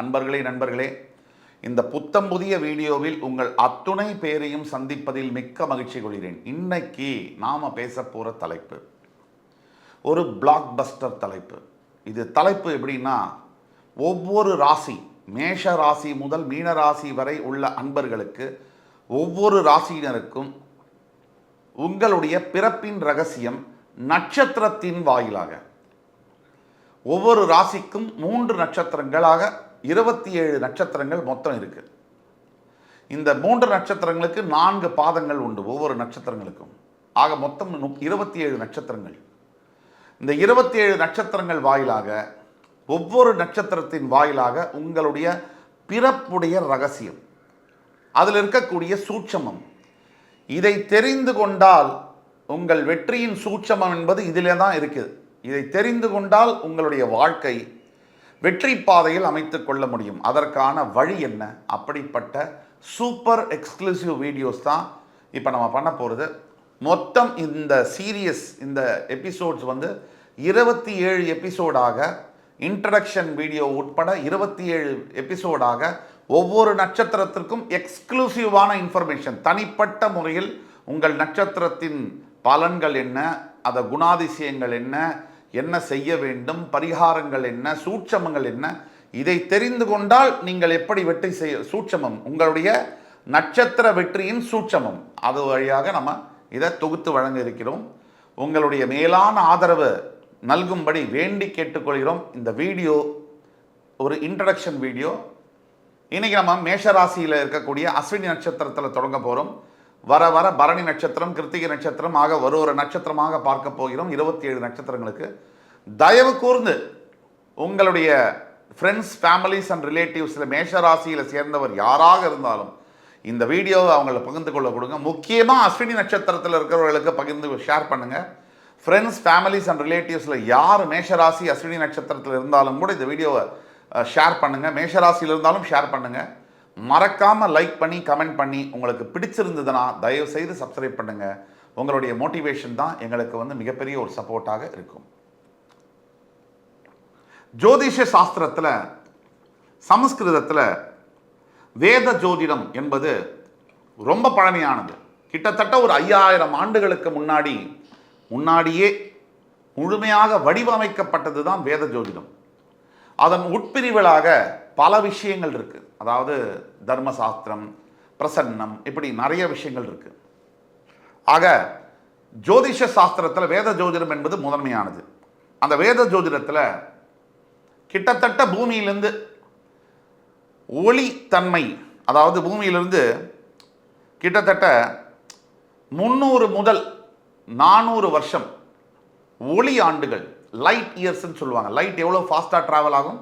அன்பர்களே நண்பர்களே இந்த புத்தம் புதிய வீடியோவில் உங்கள் அத்துணை பேரையும் சந்திப்பதில் மிக்க மகிழ்ச்சி கொள்கிறேன். இன்னைக்கு நாம பேச போகிற தலைப்பு ஒரு பிளாக் பஸ்டர் தலைப்பு. இது தலைப்பு எப்படின்னா ஒவ்வொரு ராசி மேஷ ராசி முதல் மீன ராசி வரை உள்ள அன்பர்களுக்கு ஒவ்வொரு ராசியினருக்கும் உங்களுடைய பிறப்பின் ரகசியம் நட்சத்திரத்தின் வாயிலாக. ஒவ்வொரு ராசிக்கும் மூன்று நட்சத்திரங்களாக இருபத்தி ஏழு நட்சத்திரங்கள் மொத்தம் இருக்குது இந்த மூன்று நட்சத்திரங்களுக்கு நான்கு பாதங்கள் உண்டு ஒவ்வொரு நட்சத்திரங்களுக்கும். ஆக மொத்தம் இருபத்தி ஏழு நட்சத்திரங்கள். இந்த இருபத்தி ஏழு நட்சத்திரங்கள் வாயிலாக ஒவ்வொரு நட்சத்திரத்தின் வாயிலாக உங்களுடைய பிறப்புடைய ரகசியம் அதில் இருக்கக்கூடிய சூட்சமம். இதை தெரிந்து கொண்டால் உங்கள் வெற்றியின் சூட்சமம் என்பது இதிலே தான் இருக்குது. இதை தெரிந்து கொண்டால் உங்களுடைய வாழ்க்கை வெற்றி பாதையில் அமைத்து கொள்ள முடியும். அதற்கான வழி என்ன? அப்படிப்பட்ட சூப்பர் எக்ஸ்க்ளூசிவ் வீடியோஸ் தான் இப்போ நம்ம பண்ண போகிறது மொத்தம் இந்த சீரியஸ் இந்த எபிசோட்ஸ் வந்து இருபத்தி ஏழு எபிசோடாக இன்ட்ரடக்ஷன் வீடியோ உட்பட இருபத்தி ஏழு எபிசோடாக ஒவ்வொரு நட்சத்திரத்திற்கும் எக்ஸ்க்ளூசிவான இன்ஃபர்மேஷன் தனிப்பட்ட முறையில் உங்கள் நட்சத்திரத்தின் பலன்கள் என்ன? அதை குணாதிசயங்கள் என்ன? என்ன செய்ய வேண்டும் பரிகாரங்கள் என்ன சூட்சமங்கள் என்ன இதை தெரிந்து கொண்டால் நீங்கள் எப்படி வெற்றி செய்ய சூட்சமம் உங்களுடைய நட்சத்திர வெற்றியின் சூட்சமம். அது வழியாக நம்ம இதை தொகுத்து வழங்க இருக்கிறோம். உங்களுடைய மேலான ஆதரவு நல்கும்படி வேண்டி கேட்டுக்கொள்கிறோம். இந்த வீடியோ ஒரு இன்ட்ரடக்ஷன் வீடியோ. இன்றைக்கி நம்ம மேஷ ராசியில் இருக்கக்கூடிய அஸ்வினி நட்சத்திரத்தில் தொடங்க போகிறோம் வர வர பரணி நட்சத்திரம் கிருத்திகை நட்சத்திரம் ஆக ஒரு ஒரு நட்சத்திரமாக பார்க்க போகிறோம். இருபத்தி ஏழு நட்சத்திரங்களுக்கு. தயவு கூர்ந்து உங்களுடைய ஃப்ரெண்ட்ஸ் ஃபேமிலிஸ் அண்ட் ரிலேட்டிவ்ஸில் மேஷ ராசியில் சேர்ந்தவர் யாராக இருந்தாலும் இந்த வீடியோவை அவங்கள பகிர்ந்து கொள்ள கொடுங்க. முக்கியமாக அஸ்வினி நட்சத்திரத்தில் இருக்கிறவர்களுக்கு பகிர்ந்து ஷேர் பண்ணுங்கள் ஃப்ரெண்ட்ஸ் ஃபேமிலிஸ் அண்ட் ரிலேட்டிவ்ஸில் யார் மேஷராசி அஸ்வினி நட்சத்திரத்தில் இருந்தாலும் கூட இந்த வீடியோவை ஷேர் பண்ணுங்கள் மேஷராசியில் இருந்தாலும் ஷேர் பண்ணுங்கள் மறக்காமல் லைக் பண்ணி கமெண்ட் பண்ணி உங்களுக்கு பிடிச்சிருந்ததுன்னா தயவு செய்து சப்ஸ்கிரைப் பண்ணுங்கள் உங்களுடைய மோட்டிவேஷன் தான் எங்களுக்கு வந்து மிகப்பெரிய ஒரு சப்போர்ட்டாக இருக்கும். ஜோதிஷ சாஸ்திரத்தில் சமஸ்கிருதத்தில் வேத ஜோதிடம் என்பது ரொம்ப பழமையானது. கிட்டத்தட்ட ஒரு ஐயாயிரம் ஆண்டுகளுக்கு முன்னாடி முன்னாடியே முழுமையாக வடிவமைக்கப்பட்டது தான் வேத ஜோதிடம். அதன் உட்பிரிவுகளாக பல விஷயங்கள் இருக்குது அதாவது தர்மசாஸ்திரம் பிரசன்னம் இப்படி நிறைய விஷயங்கள் இருக்குது ஆக ஜோதிஷ சாஸ்திரத்தில் வேத ஜோதிடம் என்பது முதன்மையானது. அந்த வேத ஜோதிடத்தில் கிட்டத்தட்ட பூமியிலிருந்து ஒளி தன்மை அதாவது பூமியிலிருந்து கிட்டத்தட்ட முந்நூறு முதல் நானூறு வருஷம் ஒளி ஆண்டுகள் லைட் இயர்ஸ்ன்னு சொல்லுவாங்க. லைட் எவ்வளோ ஃபாஸ்ட்டாக ட்ராவல் ஆகும்?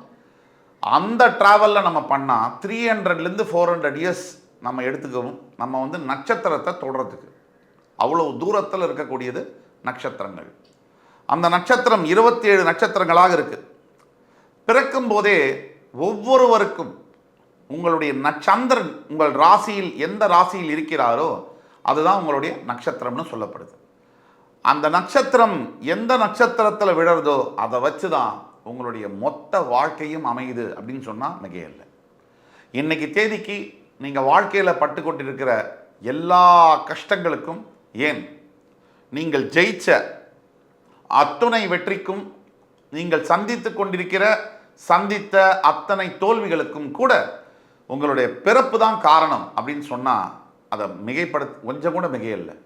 அந்த ட்ராவலில் நம்ம பண்ணால் த்ரீ ஹண்ட்ரட்லேருந்து ஃபோர் ஹண்ட்ரட் இயர்ஸ் நம்ம எடுத்துக்கவும் நம்ம வந்து நட்சத்திரத்தை தொடுறதுக்கு. அவ்வளோ தூரத்தில் இருக்கக்கூடியது நட்சத்திரங்கள். அந்த நட்சத்திரம் இருபத்தி ஏழு நட்சத்திரங்களாக இருக்குது பிறக்கும் போதே ஒவ்வொருவருக்கும் உங்களுடைய நட்சந்திரன் உங்கள் ராசியில் எந்த ராசியில் இருக்கிறாரோ அதுதான் உங்களுடைய நட்சத்திரம்னு சொல்லப்படுது. அந்த நட்சத்திரம் எந்த நட்சத்திரத்தில் விழறதோ அதை வச்சு தான் உங்களுடைய மொத்த வாழ்க்கையும் அமையுது அப்படின்னு சொன்னால் மிகையில்லை இன்னைக்கு தேதிக்கு நீங்கள் வாழ்க்கையில் பட்டு கொண்டிருக்கிற எல்லா கஷ்டங்களுக்கும் ஏன்? நீங்கள் ஜெயிச்ச அத்துணை வெற்றிக்கும் நீங்கள் சந்தித்து கொண்டிருக்கிற சந்தித்த அத்தனை தோல்விகளுக்கும் கூட உங்களுடைய பிறப்பு தான் காரணம் அப்படின்னு சொன்னால் அதை மிகைப்படுத் கொஞ்சம் கூட மிகையில்லை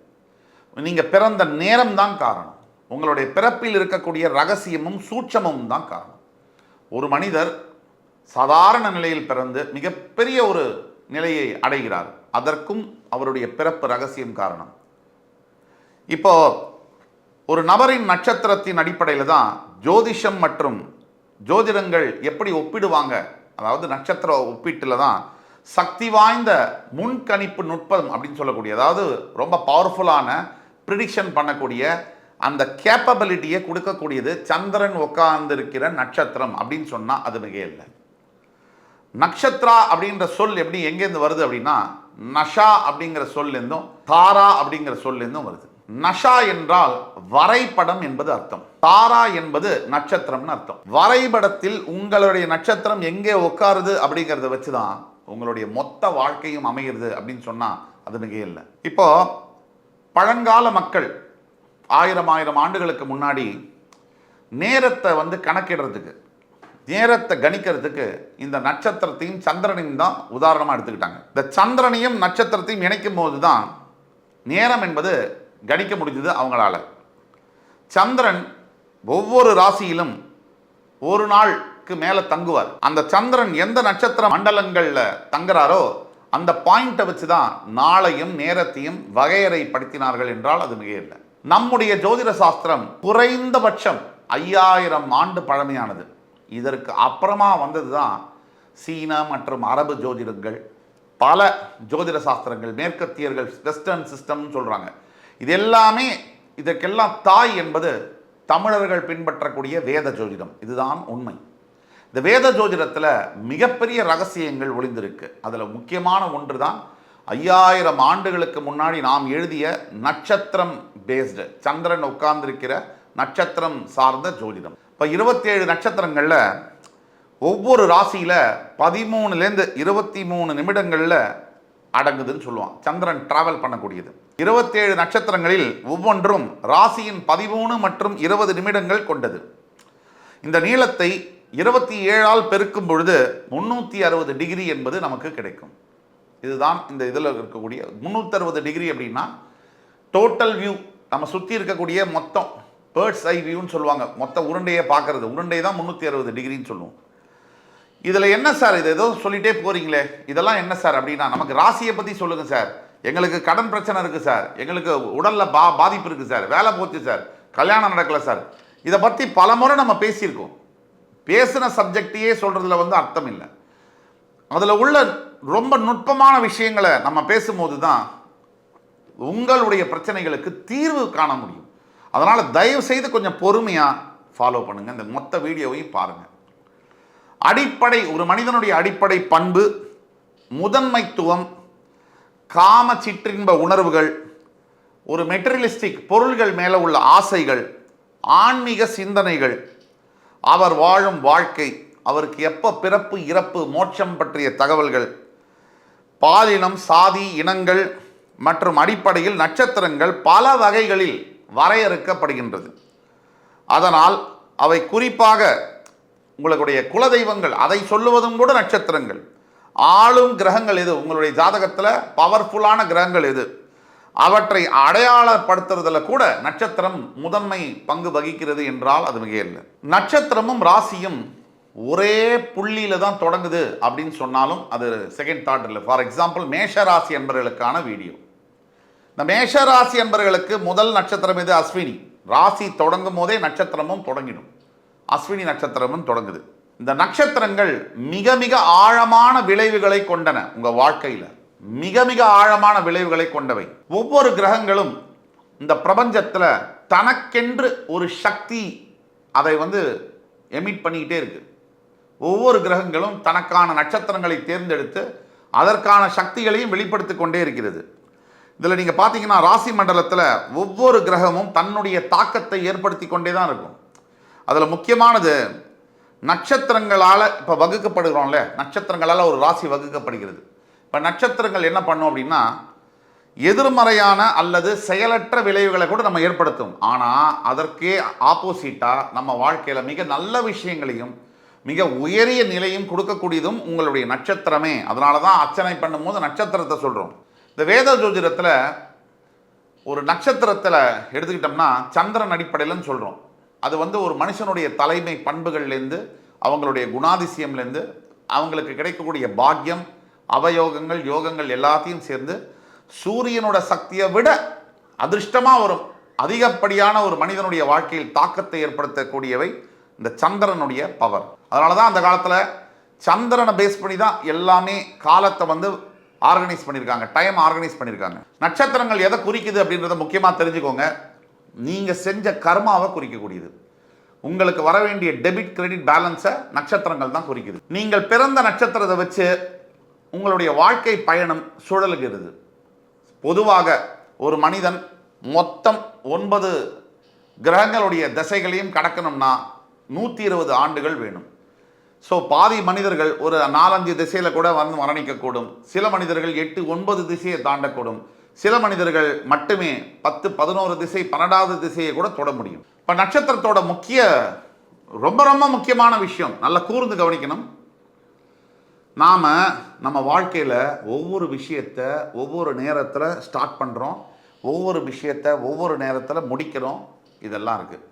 நீங்கள் பிறந்த நேரம் தான் காரணம். உங்களுடைய பிறப்பில் இருக்கக்கூடிய ரகசியமும் சூட்சமும் தான் காரணம். ஒரு மனிதர் சாதாரண நிலையில் பிறந்து மிகப்பெரிய ஒரு நிலையை அடைகிறார். அதற்கும் அவருடைய பிறப்பு ரகசியம் காரணம். இப்போ ஒரு நபரின் நட்சத்திரத்தின் அடிப்படையில் தான் ஜோதிஷம் மற்றும் ஜோதிடங்கள் எப்படி ஒப்பிடுவாங்க? அதாவது நட்சத்திர ஒப்பீட்டில் தான் சக்தி வாய்ந்த முன்கணிப்பு நுட்பம் அப்படின்னு சொல்லக்கூடிய அதாவது ரொம்ப பவர்ஃபுல்லான ப்ரிடிக்ஷன் பண்ணக்கூடிய அந்த கேப்பபிலிட்டியை கொடுக்கக்கூடியது சந்திரன் உட்கார்ந்திருக்கிற நட்சத்திரம் அப்படின்னு சொன்னால் அது மிக இல்லை. நக்ஷத்ரா அப்படின்ற சொல் எப்படி எங்கேருந்து வருது அப்படின்னா நஷா அப்படிங்கிற சொல்லேருந்தும் தாரா அப்படிங்கிற சொல்லேருந்தும் வருது. நஷா என்றால் வரைபடம் என்பது அர்த்தம். தாரா என்பது நட்சத்திரம்னு அர்த்தம். வரைபடத்தில் உங்களுடைய நட்சத்திரம் எங்கே உட்காருது அப்படிங்கிறத வச்சு தான் உங்களுடைய மொத்த வாழ்க்கையும் அமைகிறது அப்படின்னு சொன்னால் அது மிக இல்லை. இப்போ பழங்கால மக்கள் ஆயிரம் ஆயிரம் ஆண்டுகளுக்கு முன்னாடி நேரத்தை வந்து கணக்கிடுறதுக்கு நேரத்தை கணிக்கிறதுக்கு இந்த நட்சத்திரத்தையும் சந்திரனையும் தான் உதாரணமாக எடுத்துக்கிட்டாங்க. இந்த சந்திரனையும் நட்சத்திரத்தையும் இணைக்கும் போது தான் நேரம் என்பது கணிக்க முடிஞ்சது அவங்களால. சந்திரன் ஒவ்வொரு ராசியிலும் ஒரு நாளுக்கு மேலே தங்குவார். அந்த சந்திரன் எந்த நட்சத்திர மண்டலங்களில் தங்குறாரோ அந்த பாயிண்ட்டை வச்சு தான் நாளையும் நேரத்தையும் வகையறைப்படுத்தினார்கள் என்றால் அது மிக இல்லை நம்முடைய ஜோதிட சாஸ்திரம் குறைந்தபட்சம் ஐயாயிரம் ஆண்டு பழமையானது. இதற்கு அப்புறமா வந்தது தான் சீன மற்றும் அரபு ஜோதிடங்கள். பல ஜோதிட சாஸ்திரங்கள் மேற்கத்தியர்கள் வெஸ்டர்ன் சிஸ்டம்னு சொல்கிறாங்க இது எல்லாமே இதற்கெல்லாம் தாய் என்பது தமிழர்கள் பின்பற்றக்கூடிய வேத ஜோதிடம். இதுதான் உண்மை. இந்த வேத ஜோதிடத்தில் மிகப்பெரிய ரகசியங்கள் ஒளிந்திருக்கு. அதில் முக்கியமான ஒன்று தான் ஐயாயிரம் ஆண்டுகளுக்கு முன்னாடி நாம் எழுதிய நட்சத்திரம் பேஸ்டு சந்திரன் உட்கார்ந்திருக்கிற நட்சத்திரம் சார்ந்த ஜோதிடம். இப்போ இருபத்தேழு நட்சத்திரங்களில் ஒவ்வொரு ராசியில் பதிமூணுலேருந்து இருபத்தி மூணு நிமிடங்களில் அடங்குதுன்னு சொல்லுவான். சந்திரன் டிராவல் பண்ணக்கூடியது. இருபத்தேழு நட்சத்திரங்களில் ஒவ்வொன்றும் ராசியின் பதிமூணு மற்றும் இருபது நிமிடங்கள் கொண்டது. இந்த நீளத்தை இருபத்தி ஏழால் பெருக்கும் பொழுது முன்னூற்றி அறுபது டிகிரி என்பது நமக்கு கிடைக்கும். இதுதான் இந்த இதில் இருக்கக்கூடிய முந்நூற்றறுபது டிகிரி அப்படின்னா டோட்டல் வியூ நம்ம சுற்றி இருக்கக்கூடிய மொத்தம் பேர்ட்ஸ் ஐ வியூன்னு சொல்லுவாங்க. மொத்த உருண்டையை பார்க்குறது. உருண்டை தான் முந்நூற்றி அறுபது டிகிரின்னு சொல்லுவோம். இதில் என்ன சார் இது? ஏதோ சொல்லிகிட்டே போகிறீங்களே இதெல்லாம் என்ன சார் அப்படின்னா நமக்கு ராசியை பற்றி சொல்லுங்கள் சார். எங்களுக்கு கடன் பிரச்சனை இருக்குது சார். எங்களுக்கு உடலில் பா பாதிப்பு இருக்குது சார். வேலை போச்சு சார். கல்யாணம் நடக்கல சார். இதை பற்றி பல முறை நம்ம பேசியிருக்கோம். பேசின சப்ஜெக்டையே சொல்கிறதுல வந்து அர்த்தம் இல்லை. அதில் உள்ள ரொம்ப நுட்பமான விஷயங்களை நம்ம பேசும்போது தான் உங்களுடைய பிரச்சனைகளுக்கு தீர்வு காண முடியும். அதனால் தயவு செய்து கொஞ்சம் பொறுமையாக ஃபாலோ பண்ணுங்கள் இந்த மொத்த வீடியோவையும் பாருங்கள் அடிப்படை ஒரு மனிதனுடைய அடிப்படை பண்பு முதன்மைத்துவம் காம சிற்றின்ப உணர்வுகள் ஒரு மெட்டீரியலிஸ்டிக் பொருள்கள் மேலே உள்ள ஆசைகள் ஆன்மீக சிந்தனைகள் அவர் வாழும் வாழ்க்கை அவருக்கு எப்போ பிறப்பு இறப்பு மோட்சம் பற்றிய தகவல்கள் பாலினம் சாதி இனங்கள் மற்றும் அடிப்படையில் நட்சத்திரங்கள் பல வகைகளில் வரையறுக்கப்படுகின்றது. அதனால் அவை குறிப்பாக உங்களுடைய குலதெய்வங்கள் அதை சொல்லுவதும் கூட நட்சத்திரங்கள். ஆளும் கிரகங்கள் எது? உங்களுடைய ஜாதகத்தில் பவர்ஃபுல்லான கிரகங்கள் எது? அவற்றை அடையாளப்படுத்துறதுல கூட நட்சத்திரம் முதன்மை பங்கு வகிக்கிறது என்றால் அது மிக இல்லை நட்சத்திரமும் ராசியும் ஒரே புள்ளியில தான் தொடங்குது அப்படின்னு சொன்னாலும் அது செகண்ட் தாட் இல்லை. ஃபார் எக்ஸாம்பிள் மேஷ ராசி என்பவர்களுக்கான வீடியோ இந்த மேஷ ராசி முதல் நட்சத்திரம் எது? அஸ்வினி. ராசி தொடங்கும் போதே நட்சத்திரமும் தொடங்கிடும். அஸ்வினி நட்சத்திரமும் தொடங்குது. இந்த நட்சத்திரங்கள் மிக மிக ஆழமான விளைவுகளை கொண்டன உங்கள் வாழ்க்கையில். மிக மிக ஆழமான விளைவுகளை கொண்டவை. ஒவ்வொரு கிரகங்களும் இந்த பிரபஞ்சத்தில் தனக்கென்று ஒரு சக்தி அதை வந்து எமிட் பண்ணிக்கிட்டே இருக்குது ஒவ்வொரு கிரகங்களும் தனக்கான நட்சத்திரங்களை தேர்ந்தெடுத்து அதற்கான சக்திகளையும் வெளிப்படுத்தி கொண்டே இருக்கிறது. இதில் நீங்கள் பார்த்தீங்கன்னா ராசி மண்டலத்தில் ஒவ்வொரு கிரகமும் தன்னுடைய தாக்கத்தை ஏற்படுத்தி கொண்டே தான் இருக்கும். அதில் முக்கியமானது நட்சத்திரங்களால் இப்போ வகுக்கப்படுகிறோம்ல நட்சத்திரங்களால் ஒரு ராசி வகுக்கப்படுகிறது. இப்போ நட்சத்திரங்கள் என்ன பண்ணும் அப்படின்னா எதிர்மறையான அல்லது செயலற்ற விளைவுகளை கூட நம்ம ஏற்படுத்தும். ஆனால் அதற்கே ஆப்போசிட்டாக நம்ம வாழ்க்கையில் மிக நல்ல விஷயங்களையும் மிக உயரிய நிலையும் கொடுக்கக்கூடியதும் உங்களுடைய நட்சத்திரமே. அதனால தான் அர்ச்சனை பண்ணும்போது நட்சத்திரத்தை சொல்கிறோம் இந்த வேத ஜோதிடத்தில் ஒரு நட்சத்திரத்தில் எடுத்துக்கிட்டோம்னா சந்திரன் அடிப்படையில்னு சொல்கிறோம் அது வந்து ஒரு மனுஷனுடைய தலைமை பண்புகள்லேருந்து அவங்களுடைய குணாதிசயம்லேருந்து அவங்களுக்கு கிடைக்கக்கூடிய பாக்கியம் அவயோகங்கள் யோகங்கள் எல்லாத்தையும் சேர்ந்து சூரியனோட சக்தியை விட அதிர்ஷ்டமாக வரும். அதிகப்படியான ஒரு மனிதனுடைய வாழ்க்கையில் தாக்கத்தை ஏற்படுத்தக்கூடியவை இந்த சந்திரனுடைய பவர். அதனால தான் அந்த காலத்தில் சந்திரனை பேஸ் பண்ணி தான் எல்லாமே காலத்தை வந்து ஆர்கனைஸ் பண்ணியிருக்காங்க டைம் ஆர்கனைஸ் பண்ணியிருக்காங்க நட்சத்திரங்கள் எதை குறிக்குது அப்படின்றத முக்கியமாக தெரிஞ்சுக்கோங்க. நீங்கள் செஞ்ச கர்மாவை குறிக்கக்கூடியது. உங்களுக்கு வர வேண்டிய டெபிட் கிரெடிட் பேலன்ஸை நட்சத்திரங்கள் தான் குறிக்குது. நீங்கள் பிறந்த நட்சத்திரத்தை வச்சு உங்களுடைய வாழ்க்கை பயணம் சுழலுகிறது. பொதுவாக ஒரு மனிதன் மொத்தம் ஒன்பது கிரகங்களுடைய திசைகளையும் கடக்கணும்னா நூற்றி இருபது ஆண்டுகள் வேணும். ஸோ பாதி மனிதர்கள் ஒரு நாலஞ்சு திசையில் கூட வந்து மரணிக்கக்கூடும். சில மனிதர்கள் எட்டு ஒன்பது திசையை தாண்டக்கூடும். சில மனிதர்கள் மட்டுமே பத்து பதினோரு திசை பன்னெண்டாவது திசையை கூட தொட முடியும். இப்போ நட்சத்திரத்தோட முக்கிய ரொம்ப ரொம்ப முக்கியமான விஷயம் நல்லா கூர்ந்து கவனிக்கணும். நாம் நம்ம வாழ்க்கையில் ஒவ்வொரு விஷயத்தை ஒவ்வொரு நேரத்தில் ஸ்டார்ட் பண்ணுறோம் ஒவ்வொரு விஷயத்தை ஒவ்வொரு நேரத்தில் முடிக்கிறோம். இதெல்லாம் இருக்குது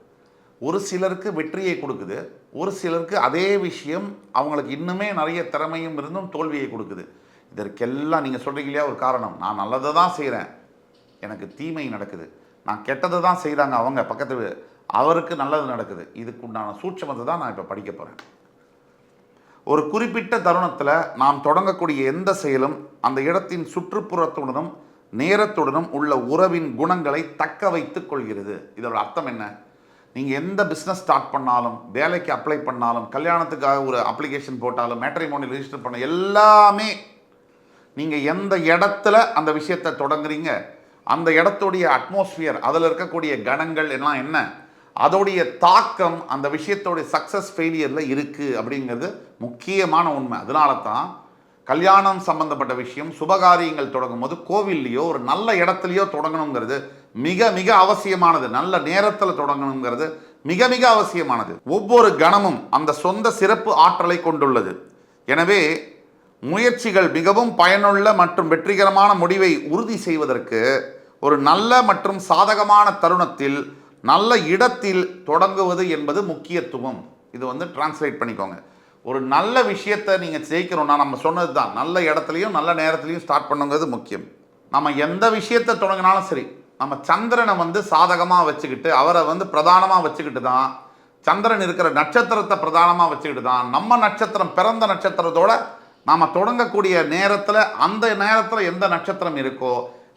ஒரு சிலருக்கு வெற்றியை கொடுக்குது ஒரு சிலருக்கு அதே விஷயம் அவங்களுக்கு இன்னுமே நிறைய திறமையும் இருந்தும் தோல்வியை கொடுக்குது. இதற்கெல்லாம் நீங்கள் சொல்கிறீங்க இல்லையா ஒரு காரணம். நான் நல்லதை தான் செய்கிறேன் எனக்கு தீமை நடக்குது. நான் கெட்டதை தான் செய்கிறாங்க அவங்க பக்கத்து அவருக்கு நல்லது நடக்குது. இதுக்கு உண்டான சூட்சமத்தை தான் நான் இப்போ படிக்க போகிறேன் ஒரு குறிப்பிட்ட தருணத்தில் நாம் தொடங்கக்கூடிய எந்த செயலும் அந்த இடத்தின் சுற்றுப்புறத்துடனும் நேரத்துடனும் உள்ள உறவின் குணங்களை தக்க வைத்துக் கொள்கிறது. இதோட அர்த்தம் என்ன? நீங்கள் எந்த பிஸ்னஸ் ஸ்டார்ட் பண்ணாலும் வேலைக்கு அப்ளை பண்ணாலும் கல்யாணத்துக்காக ஒரு அப்ளிகேஷன் போட்டாலும் மேட்ரிமோனி ரெஜிஸ்டர் பண்ண எல்லாமே நீங்கள் எந்த இடத்துல அந்த விஷயத்தை தொடங்குறீங்க அந்த இடத்துடைய அட்மாஸ்ஃபியர் அதில் இருக்கக்கூடிய கணங்கள் எல்லாம் என்ன அதோடைய தாக்கம் அந்த விஷயத்தோடைய சக்ஸஸ் ஃபெயிலியரில் இருக்குது அப்படிங்கிறது முக்கியமான உண்மை. அதனால தான் கல்யாணம் சம்பந்தப்பட்ட விஷயம் சுபகாரியங்கள் தொடங்கும் போது கோவில்லையோ ஒரு நல்ல இடத்துலையோ தொடங்கணுங்கிறது மிக மிக அவசியமானது. நல்ல நேரத்தில் தொடங்கணுங்கிறது மிக மிக அவசியமானது. ஒவ்வொரு கணமும் அந்த சொந்த சிறப்பு ஆற்றலை கொண்டுள்ளது. எனவே முயற்சிகள் மிகவும் பயனுள்ள மற்றும் வெற்றிகரமான முடிவை உறுதி செய்வதற்கு ஒரு நல்ல மற்றும் சாதகமான தருணத்தில் நல்ல இடத்தில் தொடங்குவது என்பது முக்கியத்துவம். இது வந்து டிரான்ஸ்லேட் பண்ணிக்கோங்க. ஒரு நல்ல விஷயத்தை நீங்கள் ஜெயிக்கணும்னா நம்ம சொன்னது தான். நல்ல இடத்துலையும் நல்ல நேரத்துலையும் ஸ்டார்ட் பண்ணுங்கிறது முக்கியம். நம்ம எந்த விஷயத்தை தொடங்கினாலும் சரி நம்ம சந்திரனை வந்து சாதகமாக வச்சுக்கிட்டு அவரை வந்து பிரதானமாக வச்சுக்கிட்டு தான் சந்திரன் இருக்கிற நட்சத்திரத்தை பிரதானமாக வச்சுக்கிட்டு தான் நம்ம நட்சத்திரம் பிறந்த நட்சத்திரத்தோட நாம் தொடங்கக்கூடிய நேரத்தில் அந்த நேரத்தில் எந்த நட்சத்திரம் இருக்கோ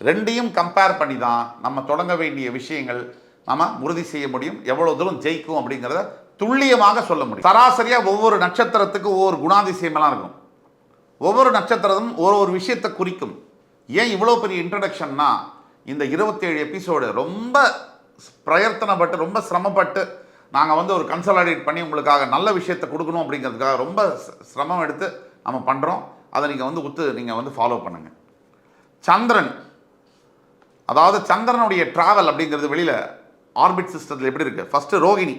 ரெண்டையும் கம்பேர் பண்ணி தான் நம்ம தொடங்க வேண்டிய விஷயங்கள் நம்ம உறுதி செய்ய முடியும். எவ்வளோ தூரம் ஜெயிக்கும் அப்படிங்கிறத துல்லியமாக சொல்ல முடியும். சராசரியாக ஒவ்வொரு நட்சத்திரத்துக்கு ஒவ்வொரு குணாதிசயமெல்லாம் இருக்கும். ஒவ்வொரு நட்சத்திரமும் ஒரு ஒரு விஷயத்தை குறிக்கும். ஏன் இவ்வளோ பெரிய இன்ட்ரடக்ஷன்னா இந்த இருபத்தேழு எபிசோடு ரொம்ப பிரயத்தனப்பட்டு ரொம்ப சிரமப்பட்டு நாங்கள் வந்து ஒரு கன்சல்டேட் பண்ணி உங்களுக்காக நல்ல விஷயத்தை கொடுக்கணும் அப்படிங்கிறதுக்காக ரொம்ப சிரமம் எடுத்து நம்ம பண்ணுறோம் அதை நீங்கள் வந்து ஒத்து நீங்கள் வந்து ஃபாலோ பண்ணுங்கள் சந்திரன் அதாவது சந்திரனுடைய ட்ராவல் அப்படிங்கிறது வெளியில் ஆர்பிட் சிஸ்டத்தில் எப்படி இருக்குது ஃபஸ்ட்டு ரோகிணி.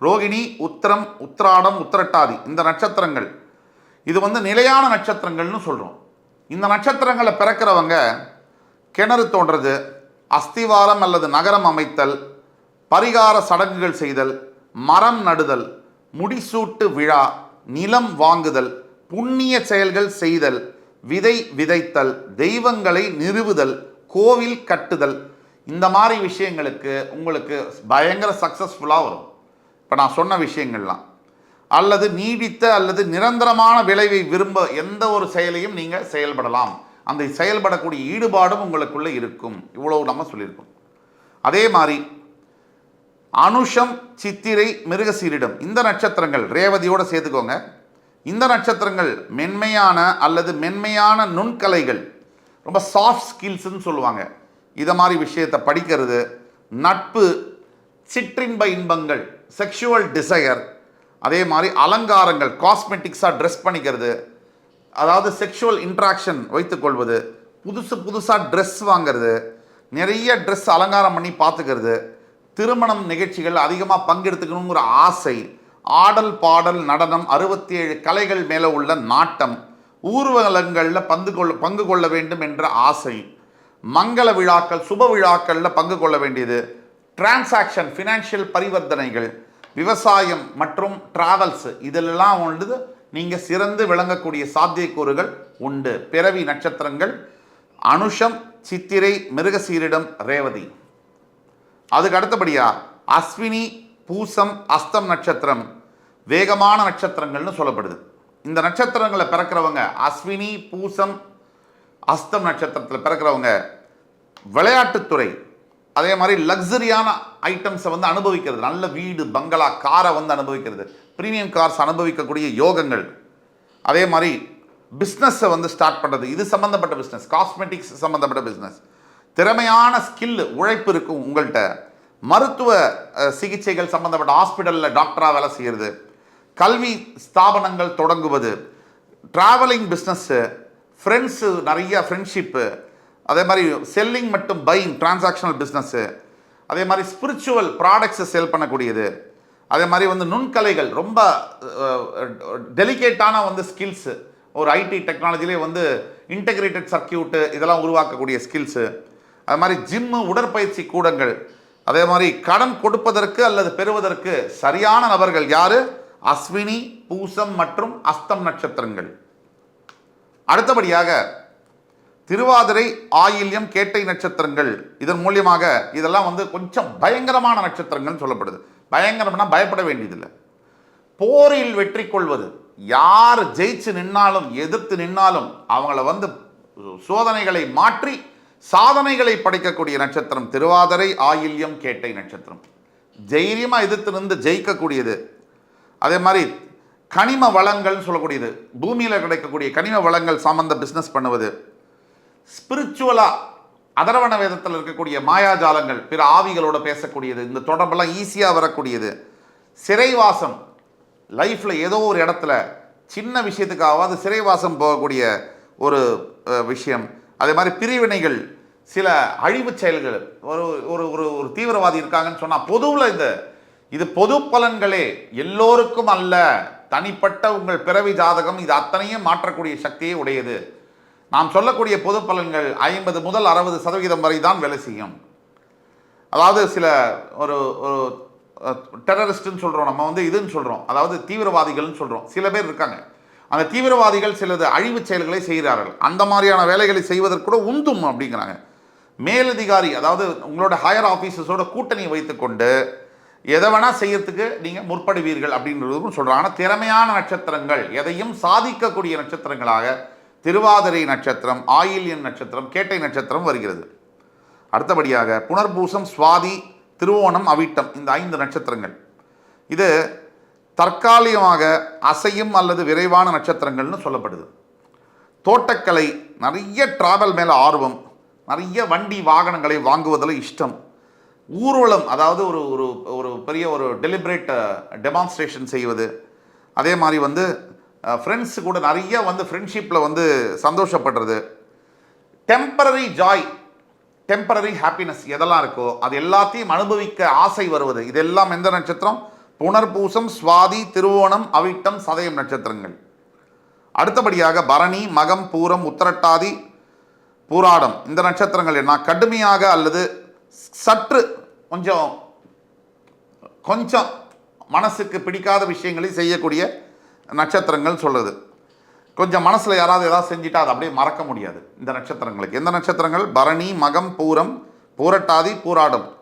ரோகிணி உத்திரம் உத்திராடம் உத்திரட்டாதி. இந்த நட்சத்திரங்கள். இது வந்து நிலையான நட்சத்திரங்கள்னு சொல்கிறோம் இந்த நட்சத்திரங்களை பிறக்கிறவங்க கிணறு தோன்றது அஸ்திவாரம் அல்லது நகரம் அமைத்தல் பரிகார சடங்குகள் செய்தல் மரம் நடுதல் முடிசூட்டு விழா நிலம் வாங்குதல் புண்ணிய செயல்கள் செய்தல் விதை விதைத்தல் தெய்வங்களை நிறுவுதல் கோவில் கட்டுதல் இந்த மாதிரி விஷயங்களுக்கு உங்களுக்கு பயங்கர சக்ஸஸ்ஃபுல்லாக வரும். இப்போ நான் சொன்ன விஷயங்கள்லாம். அல்லது நீடித்த அல்லது நிரந்தரமான விளைவை விரும்ப எந்த ஒரு செயலையும் நீங்கள் செயல்படலாம். அந்த செயல்படக்கூடிய ஈடுபாடும் உங்களுக்குள்ளே இருக்கும். இவ்வளவு நம்ம சொல்லியிருக்கோம். அதே மாதிரி அனுஷம் சித்திரை மிருகசீரிடம். இந்த நட்சத்திரங்கள் ரேவதியோடு சேர்த்துக்கோங்க. இந்த நட்சத்திரங்கள் மென்மையான அல்லது மென்மையான நுண்கலைகள். ரொம்ப சாஃப்ட் ஸ்கில்ஸ்ன்னு சொல்லுவாங்க. இதை மாதிரி விஷயத்தை படிக்கிறது நட்பு சிற்றின்ப இன்பங்கள் செக்ஷுவல் டிசையர் அதே மாதிரி அலங்காரங்கள் காஸ்மெட்டிக்ஸாக ட்ரெஸ் பண்ணிக்கிறது அதாவது செக்ஷுவல் இன்ட்ராக்ஷன் வைத்துக்கொள்வது புதுசு புதுசாக ட்ரெஸ் வாங்குறது நிறைய ட்ரெஸ் அலங்காரம் பண்ணி பார்த்துக்கிறது திருமணம் நிகழ்ச்சிகள் அதிகமாக பங்கெடுத்துக்கணுங்கிற ஆசை ஆடல் பாடல் நடனம் அறுபத்தி ஏழு கலைகள் மேலே உள்ள நாட்டம் ஊர்வலங்களில் பங்கு கொள்ள பங்கு கொள்ள வேண்டும் என்ற ஆசை. மங்கள விழாக்கள் சுப விழாக்களில் பங்கு கொள்ள வேண்டியது டிரான்சாக்ஷன் ஃபினான்ஷியல் பரிவர்த்தனைகள் விவசாயம் மற்றும் டிராவல்ஸ் இதிலெல்லாம் வந்து நீங்கள் சிறந்து விளங்கக்கூடிய சாத்தியக்கூறுகள் உண்டு. பிறவி நட்சத்திரங்கள் அனுஷம் சித்திரை மிருகசீரிடம் ரேவதி. அதுக்கு அடுத்தபடியா அஸ்வினி பூசம் அஸ்தம் நட்சத்திரம் வேகமான நட்சத்திரங்கள்னு சொல்லப்படுது. இந்த நட்சத்திரங்களை பிறக்கிறவங்க அஸ்வினி பூசம் அஸ்தம் நட்சத்திரத்தில் பிறக்கிறவங்க விளையாட்டுத்துறை அதே மாதிரி லக்ஸரியான ஐட்டம்ஸை வந்து அனுபவிக்கிறது. நல்ல வீடு பங்களா காரை வந்து அனுபவிக்கிறது. ப்ரீமியம் கார்ஸ் அனுபவிக்கக்கூடிய யோகங்கள். அதே மாதிரி பிஸ்னஸை வந்து ஸ்டார்ட் பண்ணுறது இது சம்மந்தப்பட்ட பிஸ்னஸ் காஸ்மெட்டிக்ஸ் சம்மந்தப்பட்ட பிஸ்னஸ் திறமையான ஸ்கில் உழைப்பு இருக்கும் உங்கள்கிட்ட மருத்துவ சிகிச்சைகள் சம்மந்தப்பட்ட ஹாஸ்பிட்டலில் டாக்டராக வேலை செய்கிறது கல்வி ஸ்தாபனங்கள் தொடங்குவது. ட்ராவலிங் பிஸ்னஸ்ஸு ஃப்ரெண்ட்ஸு நிறைய ஃப்ரெண்ட்ஷிப்பு அதே மாதிரி செல்லிங் மற்றும் பையிங் டிரான்சாக்ஷனல் பிஸ்னஸ்ஸு அதே மாதிரி ஸ்பிரிச்சுவல் ப்ராடக்ட்ஸை சேல் பண்ணக்கூடியது. அதே மாதிரி வந்து நுண்கலைகள் ரொம்ப டெலிகேட்டான வந்து ஸ்கில்ஸு ஒரு ஐடி டெக்னாலஜிலே வந்து இன்டெகிரேட்டட் சர்க்கியூட்டு இதெல்லாம் உருவாக்கக்கூடிய ஸ்கில்ஸு அது மாதிரி ஜிம்மு உடற்பயிற்சி கூடங்கள். அதே மாதிரி கடன் கொடுப்பதற்கு அல்லது பெறுவதற்கு சரியான நபர்கள் யார்? அஸ்வினி பூசம் மற்றும் அஸ்தம் நட்சத்திரங்கள். அடுத்தபடியாக திருவாதிரை ஆயில்யம் கேட்டை நட்சத்திரங்கள். இதன் மூலியமாக இதெல்லாம் வந்து கொஞ்சம் பயங்கரமான நட்சத்திரங்கள்னு சொல்லப்படுது. பயங்கரம்னா பயப்பட வேண்டியதில்லை. போரில் வெற்றி கொள்வது. யார் ஜெயிச்சு நின்னாலும் எதிர்த்து நின்னாலும் அவங்கள வந்து சோதனைகளை மாற்றி சாதனைகளை படைக்கக்கூடிய நட்சத்திரம் திருவாதிரை ஆயில்யம் கேட்டை நட்சத்திரம். தைரியமாக எதிர்த்து நின்று ஜெயிக்கக்கூடியது. அதே மாதிரி கனிம வளங்கள்னு சொல்லக்கூடியது. பூமியில் கிடைக்கக்கூடிய கனிம வளங்கள் சம்பந்த பிஸ்னஸ் பண்ணுவது. ஸ்பிரிச்சுவலா அதரவண வேதத்தில் இருக்கக்கூடிய மாயாஜாலங்கள் பிற ஆவிகளோட பேசக்கூடியது இந்த தொடர்பெல்லாம் ஈஸியாக வரக்கூடியது. சிறைவாசம் லைஃப்பில் ஏதோ ஒரு இடத்துல சின்ன விஷயத்துக்காவது சிறைவாசம் போகக்கூடிய ஒரு விஷயம். அதே மாதிரி பிரிவினைகள் சில அழிவுச் செயல்கள். ஒரு ஒரு ஒரு ஒரு தீவிரவாதி இருக்காங்கன்னு சொன்னால் பொதுவில் இந்த இது பொது பலன்களே எல்லோருக்கும் அல்ல. தனிப்பட்ட உங்கள் பிறவி ஜாதகம் இது அத்தனையும் மாற்றக்கூடிய சக்தியே உடையது. நாம் சொல்லக்கூடிய பொது பலன்கள் ஐம்பது முதல் அறுபது சதவீதம் வரை தான் வேலை செய்யும். அதாவது சில ஒரு ஒரு டெரரிஸ்ட்னு சொல்கிறோம் நம்ம வந்து இதுன்னு சொல்கிறோம் அதாவது தீவிரவாதிகள்னு சொல்கிறோம் சில பேர் இருக்காங்க. அந்த தீவிரவாதிகள் சிலது அழிவுச் செயல்களை செய்கிறார்கள். அந்த மாதிரியான வேலைகளை செய்வதற்கு கூட உந்தும் அப்படிங்கிறாங்க. மேலதிகாரி அதாவது உங்களோட ஹையர் ஆஃபீஸர்ஸோட கூட்டணி வைத்துக்கொண்டு எதை வேணால் செய்யறதுக்கு நீங்கள் முற்படுவீர்கள் அப்படின்றதும் சொல்கிறாங்க ஆனால் திறமையான நட்சத்திரங்கள் எதையும் சாதிக்கக்கூடிய நட்சத்திரங்களாக திருவாதிரை நட்சத்திரம் ஆயில்யன் நட்சத்திரம் கேட்டை நட்சத்திரம் வருகிறது. அடுத்தபடியாக புனர்பூசம் சுவாதி திருவோணம் அவிட்டம் இந்த ஐந்து நட்சத்திரங்கள். இது தற்காலிகமாக அசையும் அல்லது விரைவான நட்சத்திரங்கள்னு சொல்லப்படுது. தோட்டக்கலை நிறைய டிராவல் மேலே ஆர்வம் நிறைய வண்டி வாகனங்களை வாங்குவதில் இஷ்டம். ஊர்வலம் அதாவது ஒரு ஒரு ஒரு பெரிய ஒரு டெலிபரேட் டெமான்ஸ்ட்ரேஷன் செய்வது. அதே மாதிரி வந்து ஃப்ரெண்ட்ஸு கூட நிறைய வந்து ஃப்ரெண்ட்ஷிப்பில் வந்து சந்தோஷப்படுறது. டெம்பரரி ஜாய் டெம்பரரி ஹாப்பினஸ் எதெல்லாம் இருக்கோ அது எல்லாத்தையும் அனுபவிக்க ஆசை வருவது. இதெல்லாம் எந்த நட்சத்திரம்? புனர்பூசம் சுவாதி திருவோணம் அவிட்டம் சதயம் நட்சத்திரங்கள். அடுத்தபடியாக பரணி மகம் பூரம் உத்தரட்டாதி பூராடம். இந்த நட்சத்திரங்கள் என்ன? கடுமையாக அல்லது சற்று கொஞ்சம் கொஞ்சம் மனசுக்கு பிடிக்காத விஷயங்களை செய்யக்கூடிய நட்சத்திரங்கள் சொல்லுது. கொஞ்சம் மனசில் யாராவது ஏதாவது செஞ்சுட்டா அதை அப்படியே மறக்க முடியாது இந்த நட்சத்திரங்களுக்கு. எந்த நட்சத்திரங்கள்? பரணி மகம் பூரம் பூரட்டாதி பூராடம்.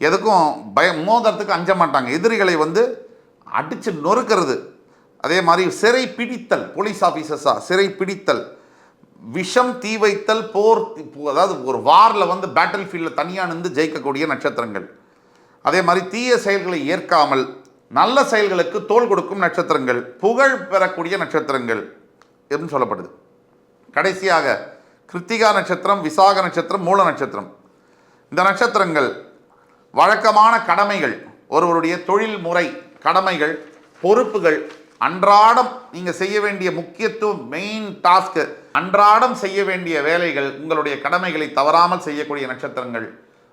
எதுக்கும் பயம் மோதறதுக்கு அஞ்ச மாட்டாங்க. எதிரிகளை வந்து அடித்து நொறுக்கிறது. அதே மாதிரி சிறை பிடித்தல் போலீஸ் ஆஃபீஸர்ஸாக சிறை பிடித்தல். விஷம் தீ வைத்தல் போர் அதாவது ஒரு வாரில் வந்து பேட்டில் ஃபீல்டில் தனியாக நின்று ஜெயிக்கக்கூடிய நட்சத்திரங்கள். அதே மாதிரி தீய செயல்களை ஏற்காமல் நல்ல செயல்களுக்கு தோள் கொடுக்கும் நட்சத்திரங்கள் புகழ் பெறக்கூடிய நட்சத்திரங்கள் என்று சொல்லப்படுது. கடைசியாக கிருத்திகா நட்சத்திரம் விசாக நட்சத்திரம் மூல நட்சத்திரம். இந்த நட்சத்திரங்கள் வழக்கமான கடமைகள் ஒருவருடைய தொழில் முறை கடமைகள் பொறுப்புகள் அன்றாடம் நீங்கள் செய்ய வேண்டிய முக்கியத்துவம் மெயின் டாஸ்க்கு அன்றாடம் செய்ய வேண்டிய வேலைகள் உங்களுடைய கடமைகளை தவறாமல் செய்யக்கூடிய நட்சத்திரங்கள்.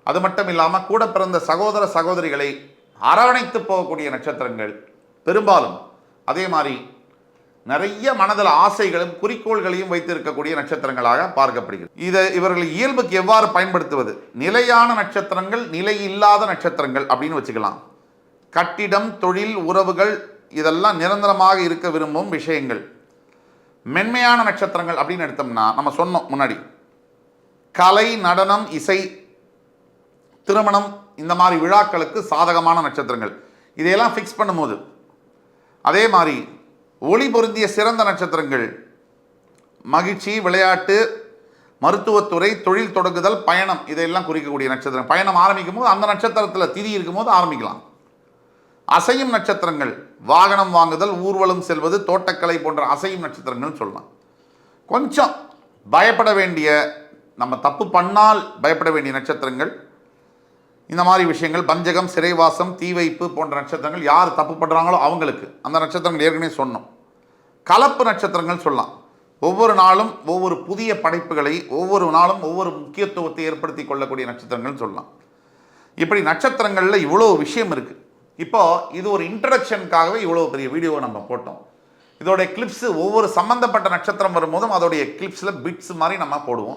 அது மட்டும் இல்லாமல் கூட பிறந்த சகோதர சகோதரிகளை அரவணைத்து போகக்கூடிய நட்சத்திரங்கள் பெரும்பாலும் அதே மாதிரி நிறைய மனதில் ஆசைகளும் குறிக்கோள்களையும் வைத்திருக்கக்கூடிய நட்சத்திரங்களாக பார்க்கப்படுகிறது. இதை இவர்கள் இயல்புக்கு எவ்வாறு பயன்படுத்துவது? நிலையான நட்சத்திரங்கள் நிலை இல்லாத நட்சத்திரங்கள் அப்படின்னு வச்சுக்கலாம். கட்டிடம் தொழில் உறவுகள் இதெல்லாம் நிரந்தரமாக இருக்க விரும்பும் விஷயங்கள். மென்மையான நட்சத்திரங்கள் அப்படின்னு எடுத்தோம்னா நம்ம சொன்னோம் முன்னாடி. கலை நடனம் இசை திருமணம் இந்த மாதிரி விழாக்களுக்கு சாதகமான நட்சத்திரங்கள். இதையெல்லாம் ஃபிக்ஸ் பண்ணும்போது அதே மாதிரி ஒளி பொருந்திய சிறந்த நட்சத்திரங்கள். மகிழ்ச்சி விளையாட்டு மருத்துவத்துறை தொழில் தொடங்குதல் பயணம் இதையெல்லாம் குறிக்கக்கூடிய நட்சத்திரம். பயணம் ஆரம்பிக்கும் போது அந்த நட்சத்திரத்தில் திதி இருக்கும்போது ஆரம்பிக்கலாம். அசையும் நட்சத்திரங்கள் வாகனம் வாங்குதல் ஊர்வலம் செல்வது தோட்டக்கலை போன்ற அசையும் நட்சத்திரங்கள்னு சொல்லலாம். கொஞ்சம் பயப்பட வேண்டிய நம்ம தப்பு பண்ணால் பயப்பட வேண்டிய நட்சத்திரங்கள் இந்த மாதிரி விஷயங்கள் பஞ்சகம் சிறைவாசம் தீ வைப்பு போன்ற நட்சத்திரங்கள் யார் தப்பு பண்ணுறாங்களோ அவங்களுக்கு. அந்த நட்சத்திரங்கள் ஏற்கனவே சொன்னோம். கலப்பு நட்சத்திரங்கள் சொல்லலாம். ஒவ்வொரு நாளும் ஒவ்வொரு புதிய படைப்புகளை ஒவ்வொரு நாளும் ஒவ்வொரு முக்கியத்துவத்தை ஏற்படுத்தி கொள்ளக்கூடிய நட்சத்திரங்கள் சொல்லலாம். இப்படி நட்சத்திரங்களில் இவ்வளோ விஷயம் இருக்குது இப்போ இது ஒரு இன்ட்ரடக்ஷனுக்காகவே இவ்வளோ பெரிய வீடியோவை நம்ம போட்டோம். இதோடைய கிளிப்ஸு ஒவ்வொரு சம்மந்தப்பட்ட நட்சத்திரம் வரும்போதும் அதோடைய கிளிப்ஸில் பிட்ஸ் மாதிரி நம்ம போடுவோம்.